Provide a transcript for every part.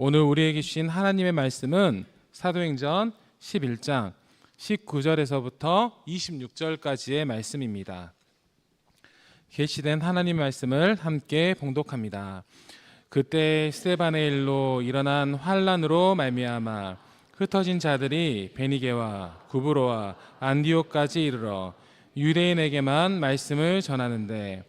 오늘 우리에게 주신 하나님의 말씀은 사도행전 11장 19절에서부터 26절까지의 말씀입니다. 계시된 하나님 말씀을 함께 봉독합니다. 그때 스테반의 일로 일어난 환란으로 말미암아 흩어진 자들이 베니게와 구브로와 안디오까지 이르러 유대인에게만 말씀을 전하는데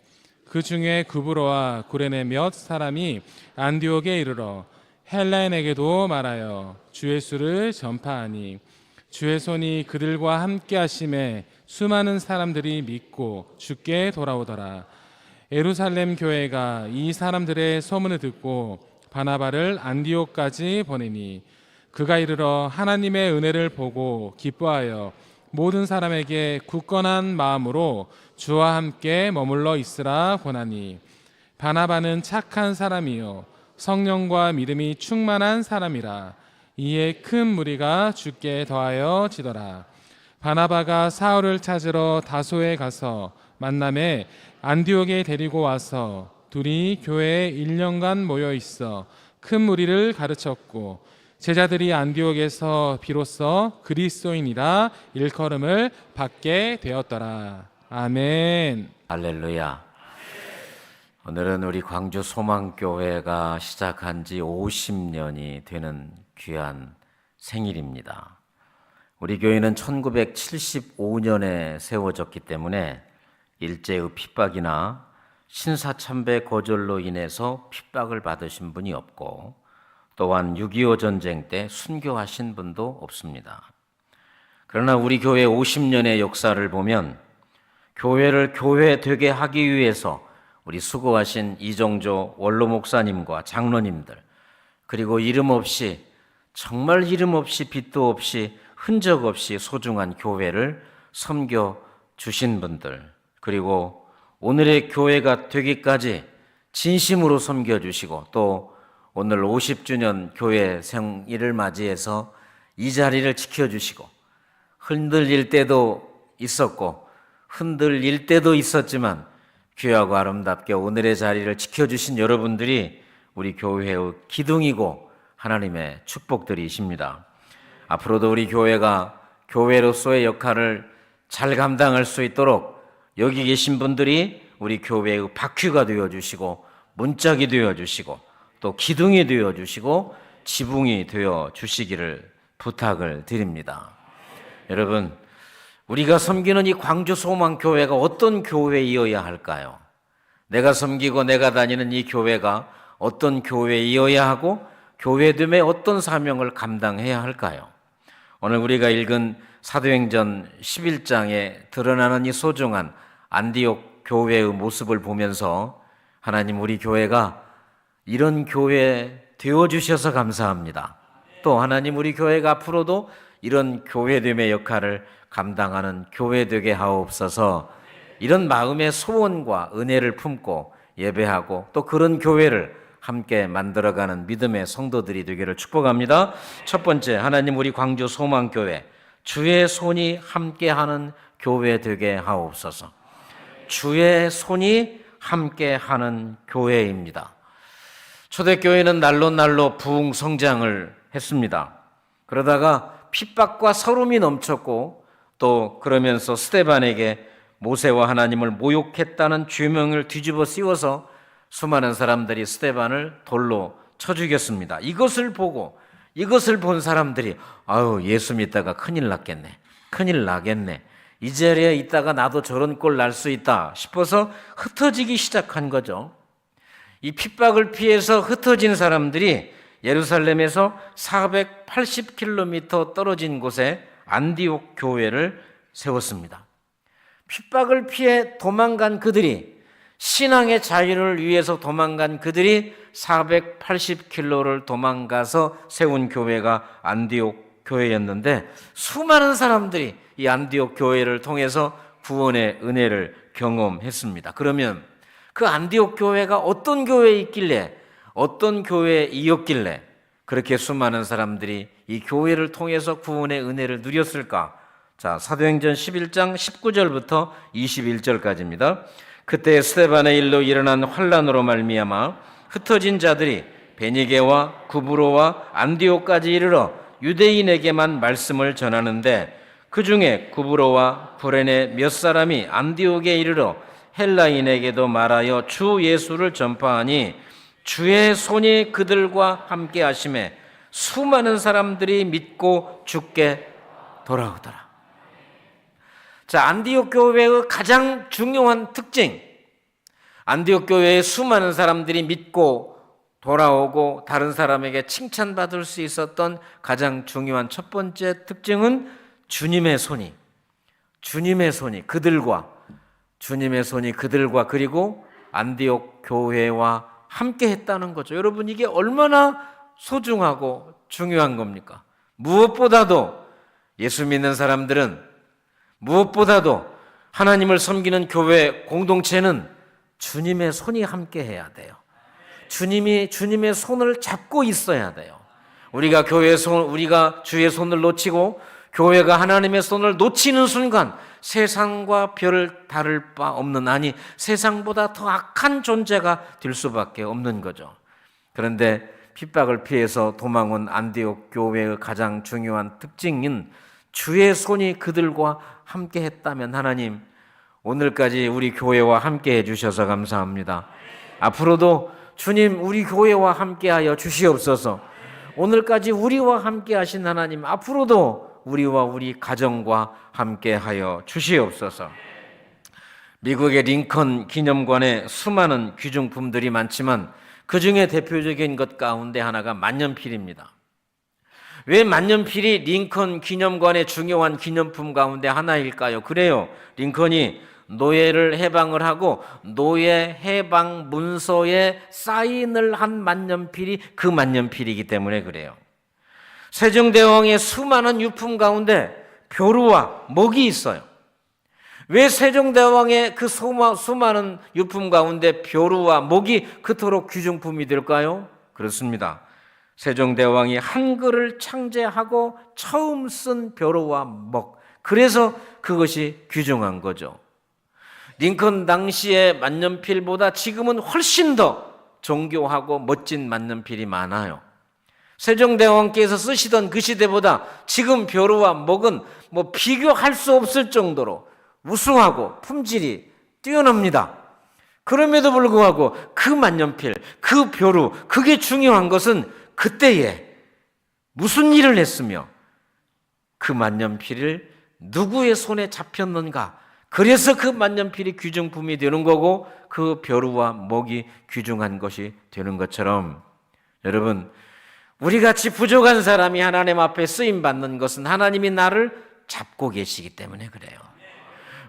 그 중에 구브로와 구레네 몇 사람이 안디옥에 이르러 헬라인에게도 말하여 주의 수를 전파하니 주의 손이 그들과 함께 하심에 수많은 사람들이 믿고 주께 돌아오더라. 예루살렘 교회가 이 사람들의 소문을 듣고 바나바를 안디옥까지 보내니 그가 이르러 하나님의 은혜를 보고 기뻐하여 모든 사람에게 굳건한 마음으로 주와 함께 머물러 있으라 권하니 바나바는 착한 사람이요 성령과 믿음이 충만한 사람이라 이에 큰 무리가 주께 더하여 지더라 바나바가 사울을 찾으러 다소에 가서 만남에 안디옥에 데리고 와서 둘이 교회에 1년간 모여 있어 큰 무리를 가르쳤고 제자들이 안디옥에서 비로소 그리스도인이라 일컬음을 받게 되었더라. 아멘. 할렐루야. 오늘은 우리 광주 소망교회가 시작한 지 50년이 되는 귀한 생일입니다. 우리 교회는 1975년에 세워졌기 때문에 일제의 핍박이나 신사참배 거절로 인해서 핍박을 받으신 분이 없고 또한 6.25 전쟁 때 순교하신 분도 없습니다. 그러나 우리 교회 50년의 역사를 보면 교회를 교회 되게 하기 위해서 우리 수고하신 이정조 원로 목사님과 장로님들 그리고 이름 없이 정말 이름 없이 빛도 없이 흔적 없이 소중한 교회를 섬겨 주신 분들 그리고 오늘의 교회가 되기까지 진심으로 섬겨 주시고 또 오늘 50주년 교회 생일을 맞이해서 이 자리를 지켜 주시고 흔들릴 때도 있었고 흔들릴 때도 있었지만 귀하고 아름답게 오늘의 자리를 지켜주신 여러분들이 우리 교회의 기둥이고 하나님의 축복들이십니다. 앞으로도 우리 교회가 교회로서의 역할을 잘 감당할 수 있도록 여기 계신 분들이 우리 교회의 바퀴가 되어 주시고 문짝이 되어 주시고 또 기둥이 되어 주시고 지붕이 되어 주시기를 부탁을 드립니다. 여러분, 우리가 섬기는 이 광주 소망교회가 어떤 교회이어야 할까요? 내가 섬기고 내가 다니는 이 교회가 어떤 교회이어야 하고 교회됨의 어떤 사명을 감당해야 할까요? 오늘 우리가 읽은 사도행전 11장에 드러나는 이 소중한 안디옥 교회의 모습을 보면서 하나님 우리 교회가 이런 교회 되어 주셔서 감사합니다. 또 하나님 우리 교회가 앞으로도 이런 교회됨의 역할을 감당하는 교회 되게 하옵소서. 이런 마음의 소원과 은혜를 품고 예배하고 또 그런 교회를 함께 만들어가는 믿음의 성도들이 되기를 축복합니다. 첫 번째, 하나님 우리 광주 소망교회 주의 손이 함께하는 교회 되게 하옵소서. 주의 손이 함께하는 교회입니다. 초대교회는 날로 날로 부흥 성장을 했습니다. 그러다가 핍박과 서름이 넘쳤고 또 그러면서 스테반에게 모세와 하나님을 모욕했다는 죄명을 뒤집어 씌워서 수많은 사람들이 스테반을 돌로 쳐 죽였습니다. 이것을 보고 이것을 본 사람들이 아유 예수 믿다가 큰일 났겠네. 큰일 나겠네. 이 자리에 있다가 나도 저런 꼴 날 수 있다 싶어서 흩어지기 시작한 거죠. 이 핍박을 피해서 흩어진 사람들이 예루살렘에서 480km 떨어진 곳에 안디옥 교회를 세웠습니다. 핍박을 피해 도망간 그들이 신앙의 자유를 위해서 도망간 그들이 480km를 도망가서 세운 교회가 안디옥 교회였는데 수많은 사람들이 이 안디옥 교회를 통해서 구원의 은혜를 경험했습니다. 그러면 그 안디옥 교회가 어떤 교회에 있길래 어떤 교회에 이었길래 그렇게 수많은 사람들이 이 교회를 통해서 구원의 은혜를 누렸을까? 자, 사도행전 11장 19절부터 21절까지입니다. 그때 스테반의 일로 일어난 환란으로 말미암아 흩어진 자들이 베니게와 구브로와 안디오까지 이르러 유대인에게만 말씀을 전하는데 그 중에 구브로와 브레네 몇 사람이 안디옥에 이르러 헬라인에게도 말하여 주 예수를 전파하니 주의 손이 그들과 함께 하심에 수많은 사람들이 믿고 죽게 돌아오더라. 자, 안디옥 교회의 가장 중요한 특징. 안디옥 교회에 수많은 사람들이 믿고 돌아오고 다른 사람에게 칭찬받을 수 있었던 가장 중요한 첫 번째 특징은 주님의 손이 주님의 손이 그들과 주님의 손이 그들과 그리고 안디옥 교회와 함께 했다는 거죠. 여러분 이게 얼마나 소중하고 중요한 겁니까? 무엇보다도 예수 믿는 사람들은 무엇보다도 하나님을 섬기는 교회 공동체는 주님의 손이 함께 해야 돼요. 주님이 주님의 손을 잡고 있어야 돼요. 우리가 교회의 손, 우리가 주의 손을 놓치고 교회가 하나님의 손을 놓치는 순간 세상과 별을 다를 바 없는 아니 세상보다 더 악한 존재가 될 수밖에 없는 거죠. 그런데 핍박을 피해서 도망온 안디옥 교회의 가장 중요한 특징인 주의 손이 그들과 함께 했다면 하나님 오늘까지 우리 교회와 함께 해 주셔서 감사합니다. 앞으로도 주님 우리 교회와 함께 하여 주시옵소서. 오늘까지 우리와 함께 하신 하나님 앞으로도 우리와 우리 가정과 함께 하여 주시옵소서. 미국의 링컨 기념관에 수많은 귀중품들이 많지만 그 중에 대표적인 것 가운데 하나가 만년필입니다. 왜 만년필이 링컨 기념관의 중요한 기념품 가운데 하나일까요? 그래요. 링컨이 노예를 해방을 하고 노예 해방 문서에 사인을 한 만년필이 그 만년필이기 때문에 그래요. 세종대왕의 수많은 유품 가운데 벼루와 목이 있어요. 왜 세종대왕의 그 수많은 유품 가운데 벼루와 목이 그토록 귀중품이 될까요? 그렇습니다. 세종대왕이 한글을 창제하고 처음 쓴 벼루와 목. 그래서 그것이 귀중한 거죠. 링컨 당시의 만년필보다 지금은 훨씬 더 정교하고 멋진 만년필이 많아요. 세종대왕께서 쓰시던 그 시대보다 지금 벼루와 목은 뭐 비교할 수 없을 정도로 우수하고 품질이 뛰어납니다. 그럼에도 불구하고 그 만년필, 그 벼루, 그게 중요한 것은 그때에 무슨 일을 했으며 그 만년필을 누구의 손에 잡혔는가. 그래서 그 만년필이 귀중품이 되는 거고 그 벼루와 목이 귀중한 것이 되는 것처럼 여러분 우리 같이 부족한 사람이 하나님 앞에 쓰임 받는 것은 하나님이 나를 잡고 계시기 때문에 그래요.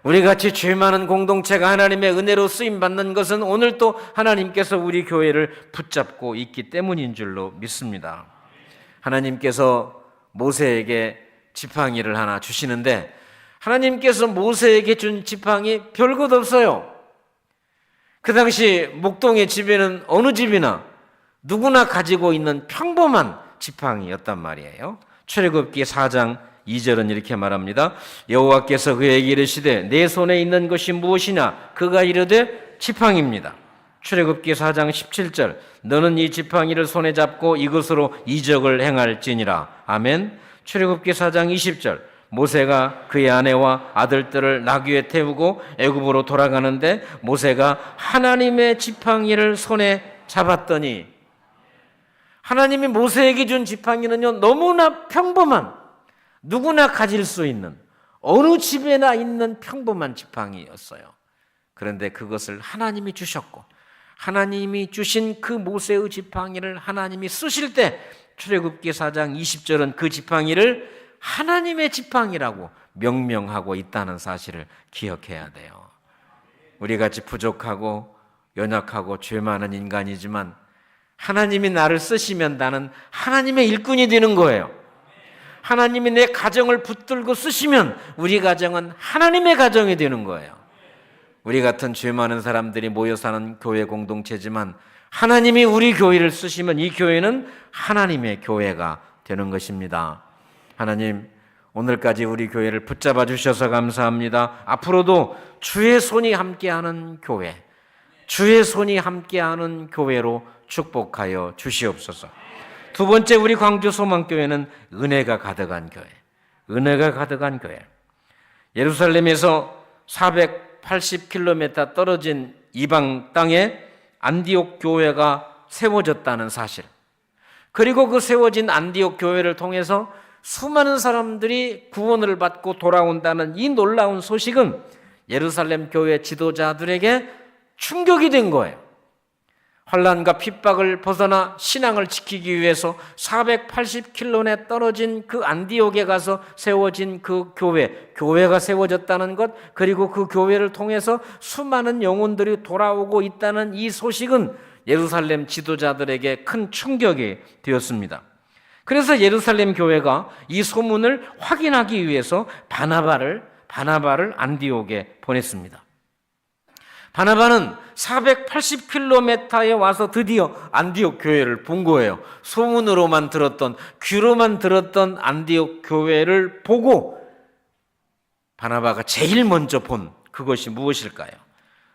우리 같이 죄 많은 공동체가 하나님의 은혜로 쓰임 받는 것은 오늘 또 하나님께서 우리 교회를 붙잡고 있기 때문인 줄로 믿습니다. 하나님께서 모세에게 지팡이를 하나 주시는데 하나님께서 모세에게 준 지팡이 별것 없어요. 그 당시 목동의 집에는 어느 집이나 누구나 가지고 있는 평범한 지팡이였단 말이에요. 출애굽기 4장 2절은 이렇게 말합니다. 여호와께서 그에게 이르시되 내 손에 있는 것이 무엇이냐? 그가 이르되 지팡이입니다. 출애굽기 4장 17절 너는 이 지팡이를 손에 잡고 이것으로 이적을 행할지니라. 아멘. 출애굽기 4장 20절 모세가 그의 아내와 아들들을 나귀에 태우고 애굽으로 돌아가는데 모세가 하나님의 지팡이를 손에 잡았더니 하나님이 모세에게 준 지팡이는요 너무나 평범한 누구나 가질 수 있는 어느 집에나 있는 평범한 지팡이였어요. 그런데 그것을 하나님이 주셨고 하나님이 주신 그 모세의 지팡이를 하나님이 쓰실 때 출애굽기 4장 20절은 그 지팡이를 하나님의 지팡이라고 명명하고 있다는 사실을 기억해야 돼요. 우리 같이 부족하고 연약하고 죄 많은 인간이지만 하나님이 나를 쓰시면 나는 하나님의 일꾼이 되는 거예요. 하나님이 내 가정을 붙들고 쓰시면 우리 가정은 하나님의 가정이 되는 거예요. 우리 같은 죄 많은 사람들이 모여 사는 교회 공동체지만 하나님이 우리 교회를 쓰시면 이 교회는 하나님의 교회가 되는 것입니다. 하나님, 오늘까지 우리 교회를 붙잡아 주셔서 감사합니다. 앞으로도 주의 손이 함께하는 교회, 주의 손이 함께하는 교회로 축복하여 주시옵소서. 두 번째 우리 광주 소망교회는 은혜가 가득한 교회. 은혜가 가득한 교회. 예루살렘에서 480km 떨어진 이방 땅에 안디옥 교회가 세워졌다는 사실. 그리고 그 세워진 안디옥 교회를 통해서 수많은 사람들이 구원을 받고 돌아온다는 이 놀라운 소식은 예루살렘 교회 지도자들에게 충격이 된 거예요. 환란과 핍박을 벗어나 신앙을 지키기 위해서 480km에 떨어진 그 안디옥에 가서 세워진 그 교회, 교회가 세워졌다는 것, 그리고 그 교회를 통해서 수많은 영혼들이 돌아오고 있다는 이 소식은 예루살렘 지도자들에게 큰 충격이 되었습니다. 그래서 예루살렘 교회가 이 소문을 확인하기 위해서 바나바를 바나바를 안디옥에 보냈습니다. 바나바는 480km에 와서 드디어 안디옥 교회를 본 거예요. 소문으로만 들었던, 귀로만 들었던 안디옥 교회를 보고 바나바가 제일 먼저 본 그것이 무엇일까요?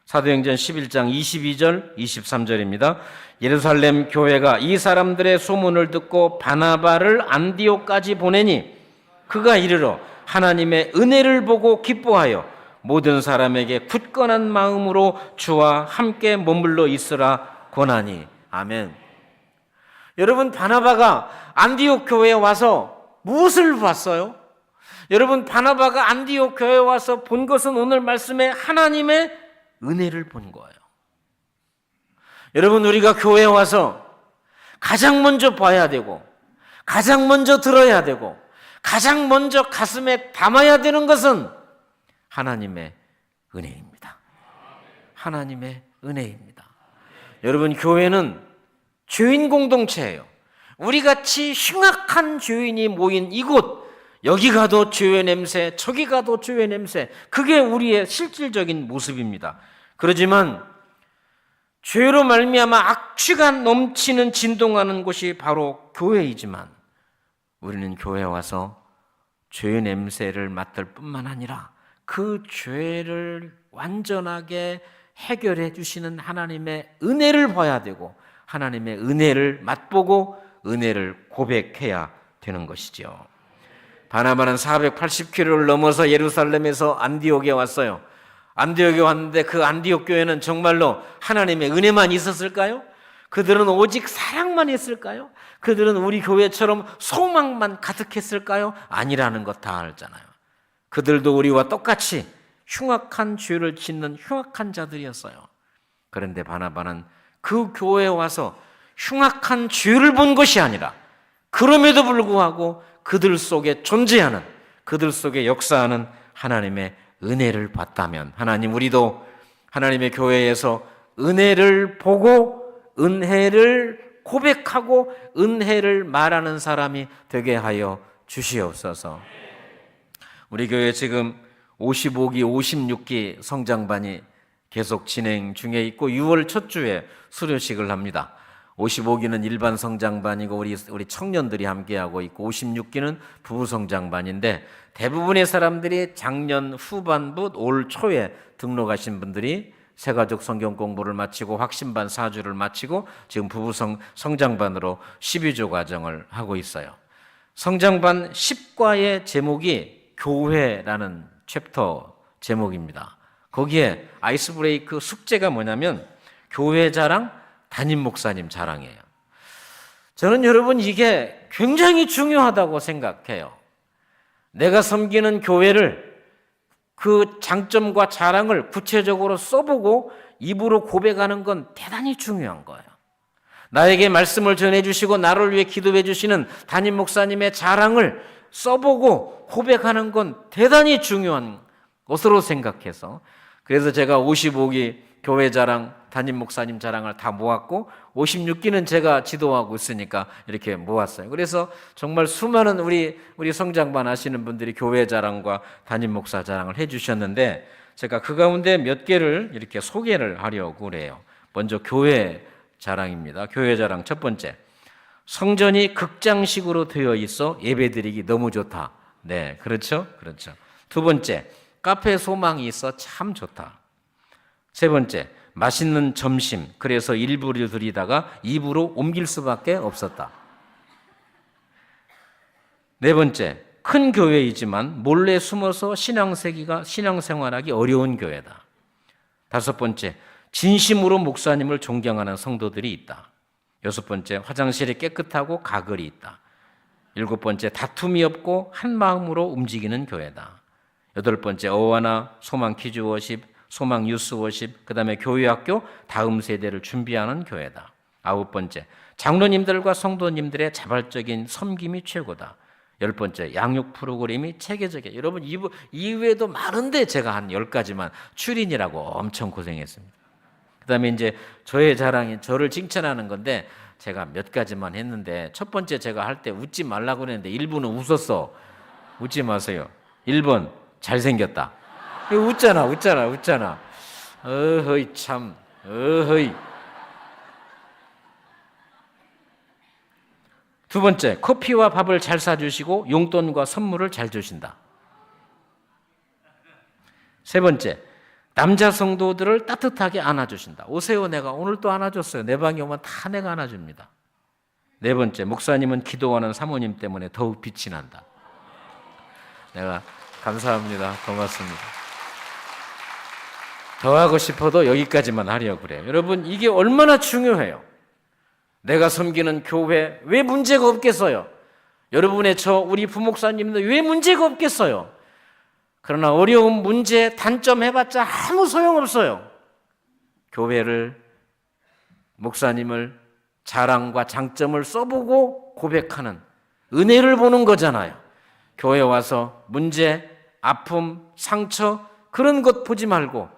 사도행전 11장 22절, 23절입니다. 예루살렘 교회가 이 사람들의 소문을 듣고 바나바를 안디옥까지 보내니 그가 이르러 하나님의 은혜를 보고 기뻐하여 모든 사람에게 굳건한 마음으로 주와 함께 머물러 있으라 권하니 아멘. 여러분 바나바가 안디옥 교회에 와서 무엇을 봤어요? 여러분 바나바가 안디옥 교회에 와서 본 것은 오늘 말씀에 하나님의 은혜를 본 거예요. 여러분 우리가 교회에 와서 가장 먼저 봐야 되고 가장 먼저 들어야 되고 가장 먼저 가슴에 담아야 되는 것은 하나님의 은혜입니다. 하나님의 은혜입니다. 여러분 교회는 죄인 공동체예요. 우리 같이 흉악한 죄인이 모인 이곳 여기 가도 죄의 냄새, 저기 가도 죄의 냄새. 그게 우리의 실질적인 모습입니다. 그러지만 죄로 말미암아 악취가 넘치는 진동하는 곳이 바로 교회이지만 우리는 교회에 와서 죄의 냄새를 맡을 뿐만 아니라 그 죄를 완전하게 해결해 주시는 하나님의 은혜를 봐야 되고 하나님의 은혜를 맛보고 은혜를 고백해야 되는 것이죠. 바나바는 480km를 넘어서 예루살렘에서 안디옥에 왔어요. 안디옥에 왔는데 그 안디옥 교회는 정말로 하나님의 은혜만 있었을까요? 그들은 오직 사랑만 했을까요? 그들은 우리 교회처럼 소망만 가득했을까요? 아니라는 것 다 알잖아요. 그들도 우리와 똑같이 흉악한 죄를 짓는 흉악한 자들이었어요. 그런데 바나바는 그 교회에 와서 흉악한 죄를 본 것이 아니라 그럼에도 불구하고 그들 속에 존재하는 그들 속에 역사하는 하나님의 은혜를 봤다면 하나님 우리도 하나님의 교회에서 은혜를 보고 은혜를 고백하고 은혜를 말하는 사람이 되게 하여 주시옵소서. 우리 교회 지금 55기, 56기 성장반이 계속 진행 중에 있고 6월 첫 주에 수료식을 합니다. 55기는 일반 성장반이고 우리 우리 청년들이 함께 하고 있고 56기는 부부 성장반인데 대부분의 사람들이 작년 후반부 올 초에 등록하신 분들이 새가족 성경 공부를 마치고 확신반 4주를 마치고 지금 부부 성, 성장반으로 12조 과정을 하고 있어요. 성장반 10과의 제목이 교회라는 챕터 제목입니다. 거기에 아이스 브레이크 숙제가 뭐냐면 교회 자랑, 담임 목사님 자랑이에요. 저는 여러분 이게 굉장히 중요하다고 생각해요. 내가 섬기는 교회를 그 장점과 자랑을 구체적으로 써보고 입으로 고백하는 건 대단히 중요한 거예요. 나에게 말씀을 전해주시고 나를 위해 기도해 주시는 담임 목사님의 자랑을 써보고 고백하는 건 대단히 중요한 것으로 생각해서 그래서 제가 55기 교회 자랑, 담임 목사님 자랑을 다 모았고 56기는 제가 지도하고 있으니까 이렇게 모았어요. 그래서 정말 수많은 우리 우리 성장반 하시는 분들이 교회 자랑과 담임 목사 자랑을 해 주셨는데 제가 그 가운데 몇 개를 이렇게 소개를 하려고 그래요. 먼저 교회 자랑입니다. 교회 자랑 첫 번째. 성전이 극장식으로 되어 있어 예배드리기 너무 좋다. 네, 그렇죠? 그렇죠. 두 번째. 카페 소망이 있어 참 좋다. 세 번째, 맛있는 점심, 그래서 일부를 드리다가 입으로 옮길 수밖에 없었다. 네 번째, 큰 교회이지만 몰래 숨어서 신앙세기가 신앙생활하기 어려운 교회다. 다섯 번째, 진심으로 목사님을 존경하는 성도들이 있다. 여섯 번째, 화장실이 깨끗하고 가글이 있다. 일곱 번째, 다툼이 없고 한 마음으로 움직이는 교회다. 여덟 번째, 어와나 소망 퀴즈 워십, 소망 유스 워십, 그 다음에 교회 학교 다음 세대를 준비하는 교회다. 아홉 번째, 장로님들과 성도님들의 자발적인 섬김이 최고다. 열 번째, 양육 프로그램이 체계적이야. 여러분, 이, 이외에도 많은데 제가 한 열 가지만 추린이라고 엄청 고생했습니다. 그 다음에 이제 저의 자랑이 저를 칭찬하는 건데 제가 몇 가지만 했는데 첫 번째 제가 할 때 웃지 말라고 그랬는데 일부는 웃었어. 웃지 마세요. 1번, 잘생겼다. 웃잖아, 웃잖아, 웃잖아. 어허이, 참, 어허이. 두 번째, 커피와 밥을 잘 사주시고 용돈과 선물을 잘 주신다. 세 번째, 남자 성도들을 따뜻하게 안아주신다. 오세요, 내가 오늘 또 안아줬어요. 내 방에 오면 다 내가 안아줍니다. 네 번째, 목사님은 기도하는 사모님 때문에 더욱 빛이 난다. 내가 감사합니다. 고맙습니다. 더 하고 싶어도 여기까지만 하려고 그래요. 여러분, 이게 얼마나 중요해요. 내가 섬기는 교회 왜 문제가 없겠어요? 여러분의 저 우리 부목사님도 왜 문제가 없겠어요? 그러나 어려운 문제 단점 해봤자 아무 소용없어요. 교회를 목사님을 자랑과 장점을 써보고 고백하는 은혜를 보는 거잖아요. 교회 와서 문제, 아픔, 상처 그런 것 보지 말고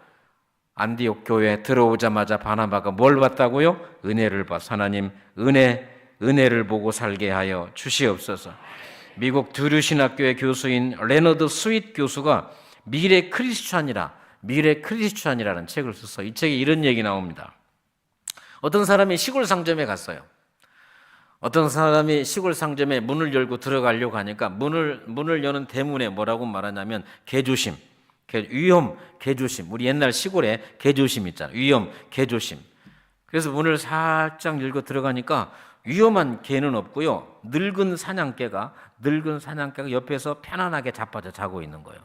안디옥 교회 들어오자마자 바나바가 뭘 봤다고요? 은혜를 봐. 하나님 은혜 은혜를 보고 살게 하여 주시옵소서. 미국 드류 신학교의 교수인 레너드 스윗 교수가 미래 크리스찬이라 미래 크리스찬이라는 책을 써서 이 책에 이런 얘기 나옵니다. 어떤 사람이 시골 상점에 갔어요. 어떤 사람이 시골 상점에 문을 열고 들어가려고 하니까 문을 문을 여는 대문에 뭐라고 말하냐면 개조심, 개, 위험, 개조심. 우리 옛날 시골에 개조심 있잖아. 위험, 개조심. 그래서 문을 살짝 열고 들어가니까 위험한 개는 없고요. 늙은 사냥개가 늙은 사냥개가 옆에서 편안하게 자빠져 자고 있는 거예요.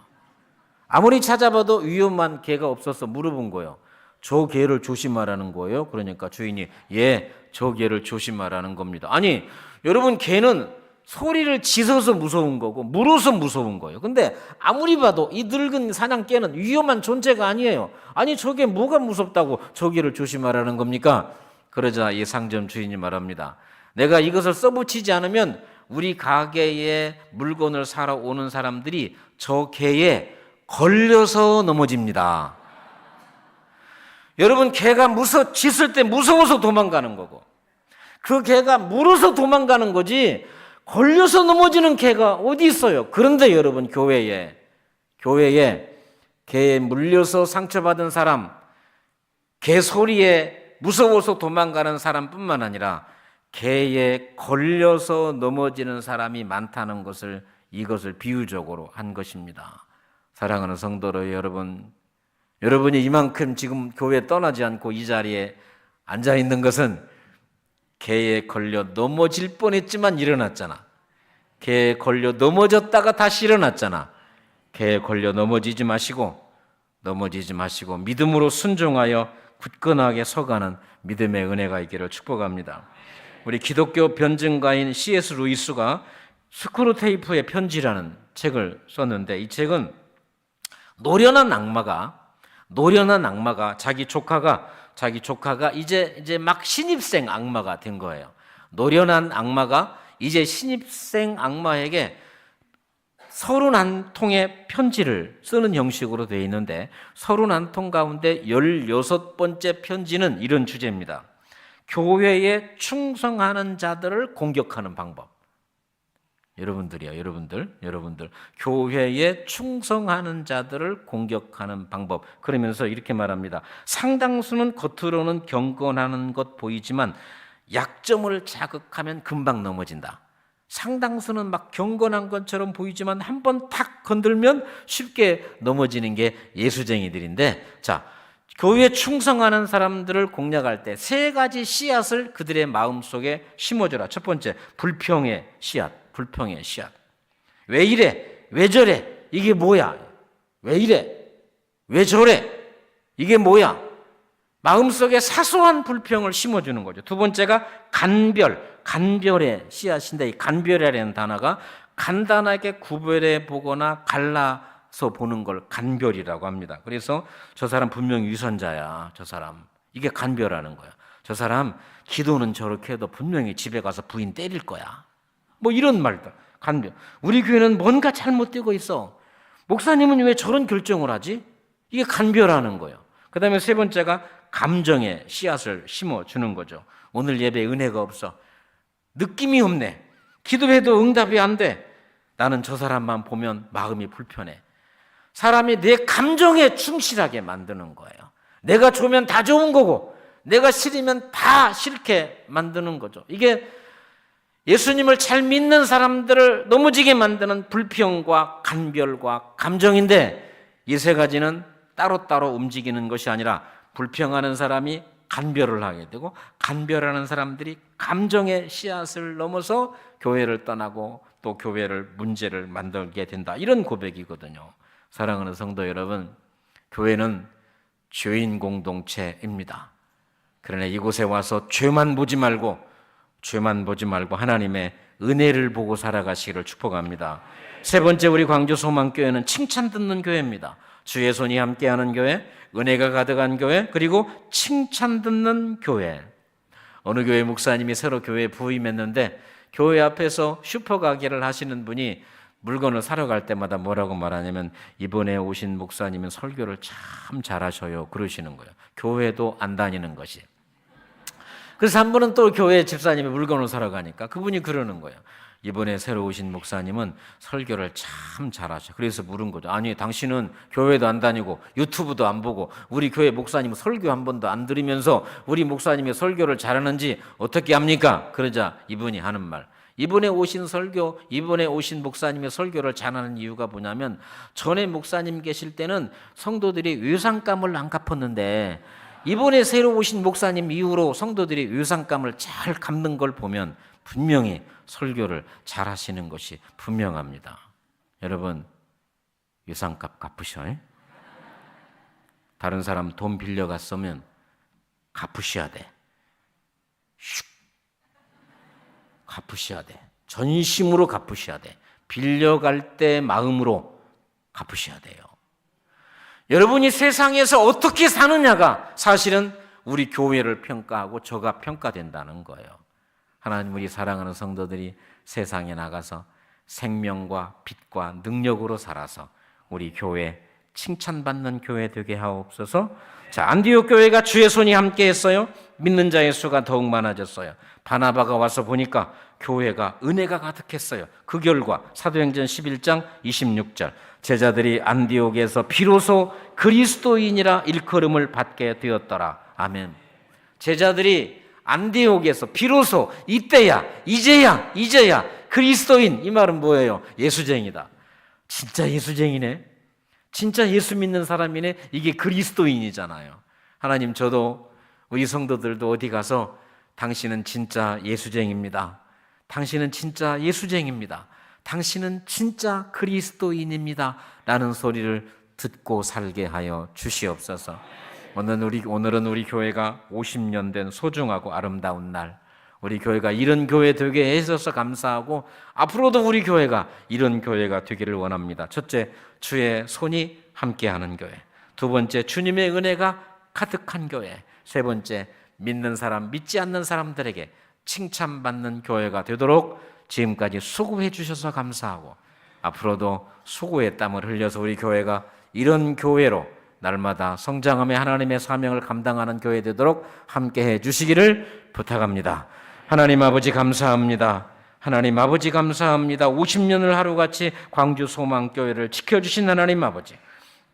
아무리 찾아봐도 위험한 개가 없어서 물어본 거예요. 저 개를 조심하라는 거예요. 그러니까 주인이 예, 저 개를 조심하라는 겁니다. 아니, 여러분 개는 소리를 지서서 무서운 거고 물어서 무서운 거예요. 근데 아무리 봐도 이 늙은 사냥개는 위험한 존재가 아니에요. 아니 저게 뭐가 무섭다고 저기를 조심하라는 겁니까? 그러자 이 상점 주인이 말합니다. 내가 이것을 써붙이지 않으면 우리 가게에 물건을 사러 오는 사람들이 저 개에 걸려서 넘어집니다. 여러분 개가 무서 짖을 때 무서워서 도망가는 거고 그 개가 물어서 도망가는 거지 걸려서 넘어지는 개가 어디 있어요? 그런데 여러분 교회에 교회에 개에 물려서 상처받은 사람, 개 소리에 무서워서 도망가는 사람뿐만 아니라 개에 걸려서 넘어지는 사람이 많다는 것을 이것을 비유적으로 한 것입니다. 사랑하는 성도로 여러분, 여러분이 이만큼 지금 교회 떠나지 않고 이 자리에 앉아 있는 것은 개에 걸려 넘어질 뻔했지만 일어났잖아. 개에 걸려 넘어졌다가 다시 일어났잖아. 개에 걸려 넘어지지 마시고 넘어지지 마시고 믿음으로 순종하여 굳건하게 서가는 믿음의 은혜가 있기를 축복합니다. 우리 기독교 변증가인 C.S. 루이스가 스크루 테이프의 편지라는 책을 썼는데 이 책은 노련한 악마가 노련한 악마가 자기 조카가 자기 조카가 이제 이제 막 신입생 악마가 된 거예요. 노련한 악마가 이제 신입생 악마에게 서른 한 통의 편지를 쓰는 형식으로 되어 있는데 서른 한 통 가운데 열여섯 번째 편지는 이런 주제입니다. 교회에 충성하는 자들을 공격하는 방법. 여러분들이요, 여러분들, 여러분들. 교회에 충성하는 자들을 공격하는 방법. 그러면서 이렇게 말합니다. 상당수는 겉으로는 경건하는 것 보이지만 약점을 자극하면 금방 넘어진다. 상당수는 막 경건한 것처럼 보이지만 한 번 탁 건들면 쉽게 넘어지는 게 예수쟁이들인데, 자, 교회에 충성하는 사람들을 공략할 때 세 가지 씨앗을 그들의 마음 속에 심어줘라. 첫 번째, 불평의 씨앗, 불평의 씨앗. 왜 이래? 왜 저래? 이게 뭐야? 왜 이래? 왜 저래? 이게 뭐야? 마음속에 사소한 불평을 심어주는 거죠. 두 번째가 간별, 간별의 씨앗인데 이 간별이라는 단어가 간단하게 구별해 보거나 갈라 서 보는 걸 간별이라고 합니다. 그래서 저 사람 분명히 위선자야. 저 사람. 이게 간별하는 거야. 저 사람 기도는 저렇게 해도 분명히 집에 가서 부인 때릴 거야. 뭐 이런 말들. 간별. 우리 교회는 뭔가 잘못되고 있어. 목사님은 왜 저런 결정을 하지? 이게 간별하는 거예요. 그 다음에 세 번째가 감정의 씨앗을 심어 주는 거죠. 오늘 예배 은혜가 없어. 느낌이 없네. 기도해도 응답이 안 돼. 나는 저 사람만 보면 마음이 불편해. 사람이 내 감정에 충실하게 만드는 거예요. 내가 좋으면 다 좋은 거고, 내가 싫으면 다 싫게 만드는 거죠. 이게 예수님을 잘 믿는 사람들을 넘어지게 만드는 불평과 간별과 감정인데 이 세 가지는 따로따로 움직이는 것이 아니라 불평하는 사람이 간별을 하게 되고 간별하는 사람들이 감정의 씨앗을 넘어서 교회를 떠나고 또 교회를 문제를 만들게 된다. 이런 고백이거든요. 사랑하는 성도 여러분, 교회는 죄인 공동체입니다. 그러나 이곳에 와서 죄만 보지 말고 죄만 보지 말고 하나님의 은혜를 보고 살아가시기를 축복합니다. 세 번째 우리 광주 소망교회는 칭찬 듣는 교회입니다. 주의 손이 함께하는 교회, 은혜가 가득한 교회, 그리고 칭찬 듣는 교회. 어느 교회 목사님이 새로 교회에 부임했는데 교회 앞에서 슈퍼 가게를 하시는 분이 물건을 사러 갈 때마다 뭐라고 말하냐면 이번에 오신 목사님은 설교를 참 잘하셔요 그러시는 거예요. 교회도 안 다니는 것이. 그래서 한 번은 또 교회 집사님이 물건을 사러 가니까 그분이 그러는 거예요. 이번에 새로 오신 목사님은 설교를 참 잘하셔. 그래서 물은 거죠. 아니, 당신은 교회도 안 다니고 유튜브도 안 보고 우리 교회 목사님 설교 한 번도 안 들으면서 우리 목사님이 설교를 잘하는지 어떻게 합니까? 그러자 이분이 하는 말. 이번에 오신 설교, 이번에 오신 목사님의 설교를 잘하는 이유가 뭐냐면 전에 목사님 계실 때는 성도들이 외상감을 안 갚았는데 이번에 새로 오신 목사님 이후로 성도들이 외상감을 잘 갚는 걸 보면 분명히 설교를 잘 하시는 것이 분명합니다. 여러분, 외상값 갚으셔. 다른 사람 돈 빌려갔으면 갚으셔야 돼. 슉. 갚으셔야 돼. 전심으로 갚으셔야 돼. 빌려갈 때 마음으로 갚으셔야 돼요. 여러분이 세상에서 어떻게 사느냐가 사실은 우리 교회를 평가하고 저가 평가된다는 거예요. 하나님 우리 사랑하는 성도들이 세상에 나가서 생명과 빛과 능력으로 살아서 우리 교회 칭찬받는 교회 되게 하옵소서. 자, 안디옥 교회가 주의 손이 함께 했어요. 믿는 자의 수가 더욱 많아졌어요. 바나바가 와서 보니까 교회가 은혜가 가득했어요. 그 결과 사도행전 11장 26절 제자들이 안디옥에서 비로소 그리스도인이라 일컬음을 받게 되었더라. 아멘. 제자들이 안디옥에서 비로소 이때야 이제야 이제야 그리스도인 이 말은 뭐예요? 예수쟁이다. 진짜 예수쟁이네. 진짜 예수 믿는 사람이네. 이게 그리스도인이잖아요. 하나님 저도 우리 성도들도 어디 가서 당신은 진짜 예수쟁입니다. 당신은 진짜 예수쟁입니다. 당신은 진짜 그리스도인입니다. 라는 소리를 듣고 살게 하여 주시옵소서. 오늘 우리, 오늘은 우리 교회가 50년 된 소중하고 아름다운 날. 우리 교회가 이런 교회 되게 해줘서 감사하고 앞으로도 우리 교회가 이런 교회가 되기를 원합니다. 첫째, 주의 손이 함께하는 교회. 두 번째, 주님의 은혜가 가득한 교회. 세 번째, 믿는 사람, 믿지 않는 사람들에게 칭찬받는 교회가 되도록 지금까지 수고해 주셔서 감사하고 앞으로도 수고의 땀을 흘려서 우리 교회가 이런 교회로 날마다 성장함의 하나님의 사명을 감당하는 교회 되도록 함께 해 주시기를 부탁합니다. 하나님 아버지 감사합니다. 하나님 아버지 감사합니다. 50년을 하루같이 광주 소망교회를 지켜주신 하나님 아버지.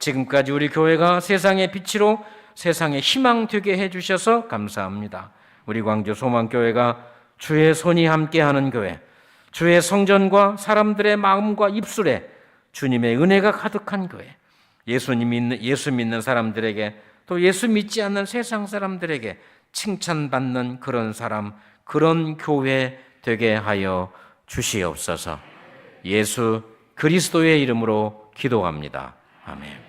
지금까지 우리 교회가 세상의 빛으로 세상의 희망 되게 해주셔서 감사합니다. 우리 광주 소망교회가 주의 손이 함께하는 교회, 주의 성전과 사람들의 마음과 입술에 주님의 은혜가 가득한 교회, 예수님 믿는 예수 믿는 사람들에게 또 예수 믿지 않는 세상 사람들에게 칭찬받는 그런 사람, 그런 교회 되게 하여 주시옵소서. 예수 그리스도의 이름으로 기도합니다. 아멘.